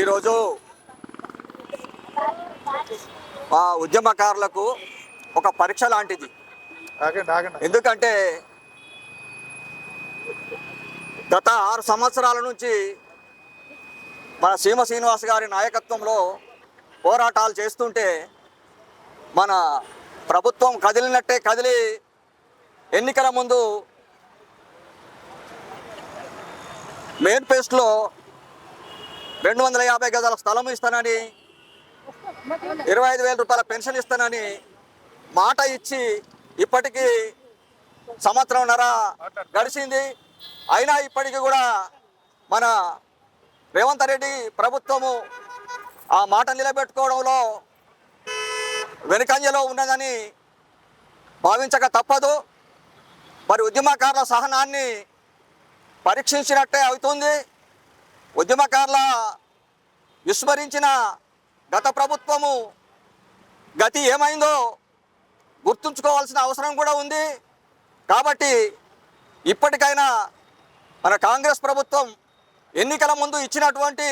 ఈరోజు మా ఉద్యమకారులకు ఒక పరీక్ష లాంటిది. ఎందుకంటే గత ఆరు సంవత్సరాల నుంచి మన సీమ శ్రీనివాస్ గారి నాయకత్వంలో పోరాటాలు చేస్తుంటే మన ప్రభుత్వం కదిలినట్టే కదిలి ఎన్నికల ముందు మెయిన్ పేస్ట్లో రెండు వందల యాభై గజాల స్థలం ఇస్తానని ఇరవై ఐదు వేల రూపాయల పెన్షన్ ఇస్తానని మాట ఇచ్చి ఇప్పటికీ సంవత్సరంన్నర గడిచింది. అయినా ఇప్పటికీ కూడా మన రేవంత్ రెడ్డి ప్రభుత్వము ఆ మాట నిలబెట్టుకోవడంలో వెనుకంజలో ఉన్నదని భావించక తప్పదు. మరి ఉద్యమకారుల సహనాన్ని పరీక్షించినట్టే అవుతుంది. ఉద్యమకారుల విస్మరించిన గత ప్రభుత్వము గతి ఏమైందో గుర్తుంచుకోవాల్సిన అవసరం కూడా ఉంది. కాబట్టి ఇప్పటికైనా మన కాంగ్రెస్ ప్రభుత్వం ఎన్నికల ముందు ఇచ్చినటువంటి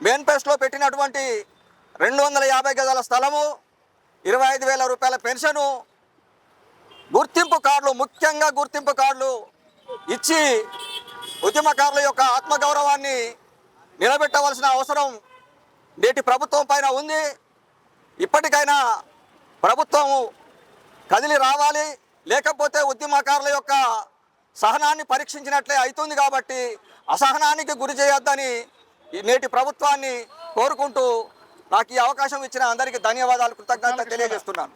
మేనిఫెస్టోలో పెట్టినటువంటి రెండు వందల యాభై గజాల స్థలము ఇరవై ఐదు వేల రూపాయల పెన్షను గుర్తింపు కార్డులు ముఖ్యంగా గుర్తింపు కార్డులు ఇచ్చి ఉద్యమకారుల యొక్క ఆత్మగౌరవాన్ని నిలబెట్టవలసిన అవసరం నేటి ప్రభుత్వం పైన ఉంది. ఇప్పటికైనా ప్రభుత్వము కదిలి రావాలి. లేకపోతే ఉద్యమకారుల యొక్క సహనాన్ని పరీక్షించినట్లే అవుతుంది కాబట్టి అసహనానికి గురి చేయొద్దని నేటి ప్రభుత్వాన్ని కోరుకుంటూ నాకు ఈ అవకాశం ఇచ్చిన అందరికీ ధన్యవాదాలు. కృతజ్ఞత తెలియజేస్తున్నాను.